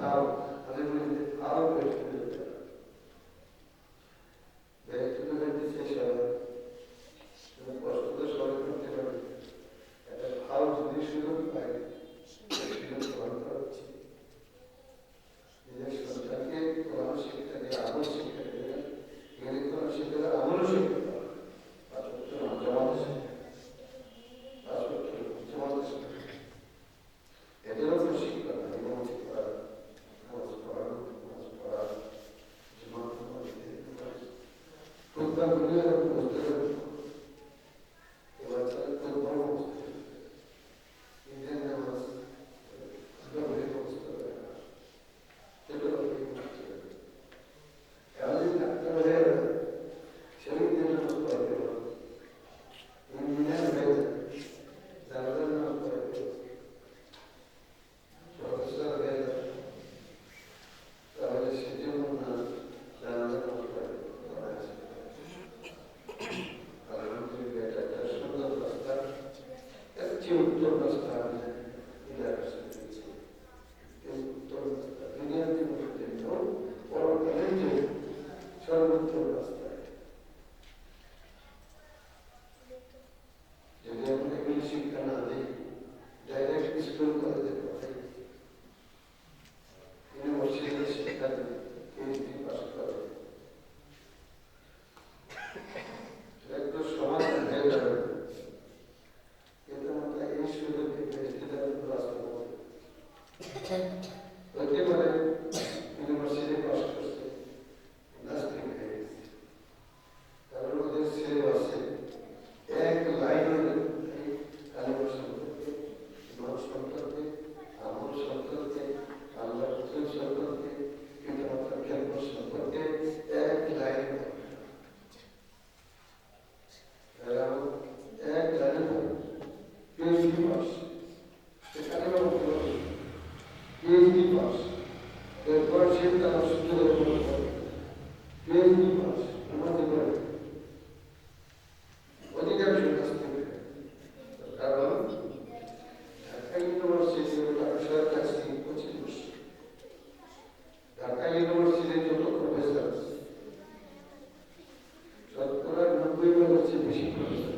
啊，他们说的阿拉伯人。পিএইচডি pass এরপর সে তারা সুযোগের পিএইচডি পাস আমাদের ঘরে অধিকাংশ কাছ থেকে কারণ ঢাকা ইউনিভার্সিটি ব্যবসার কাছ থেকে পঁচিশ বছর ঢাকা ইউনিভার্সিটির যত প্রফেসর আছে শতকরা নব্বই বার হচ্ছে বেশি প্রফেসর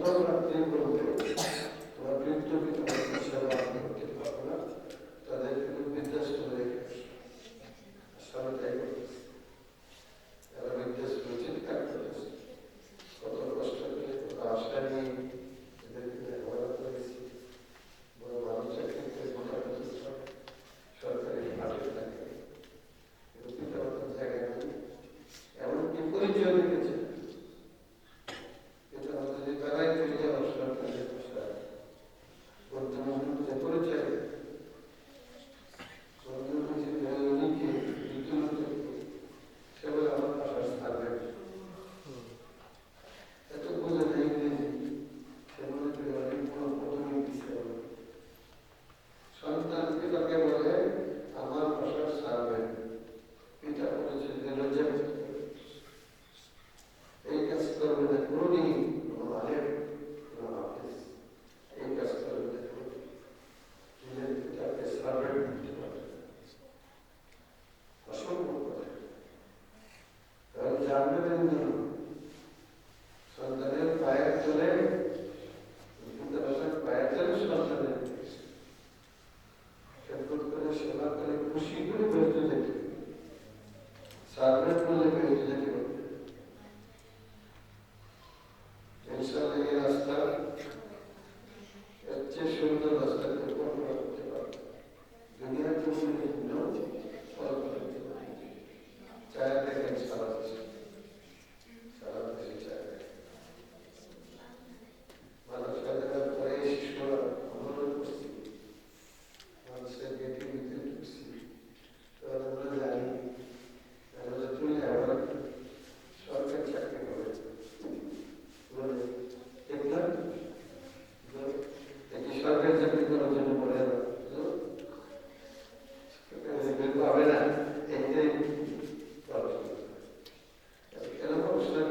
Entonces,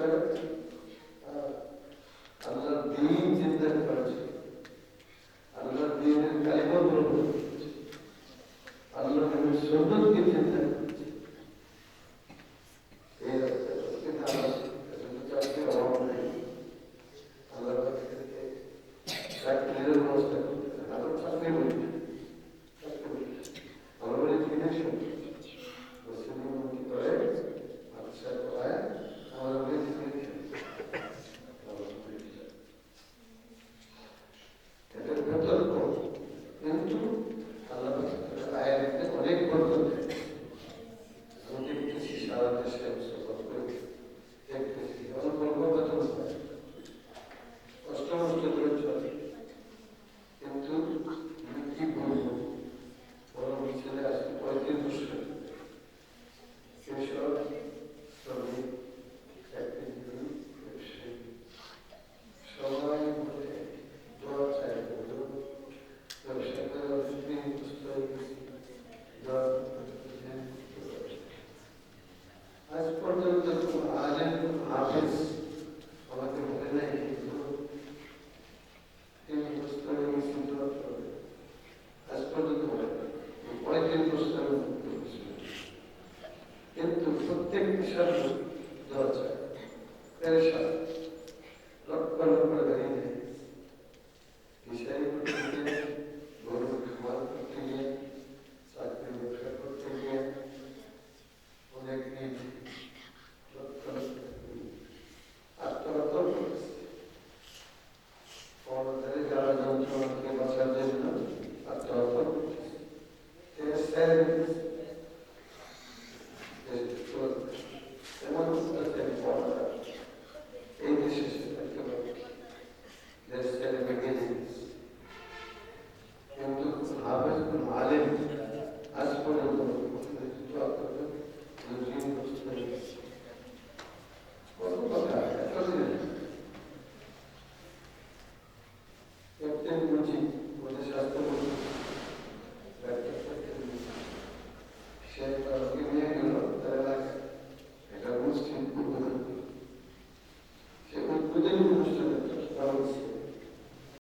Spirit লজ্জা পেরেশান লক্ষ লক্ষ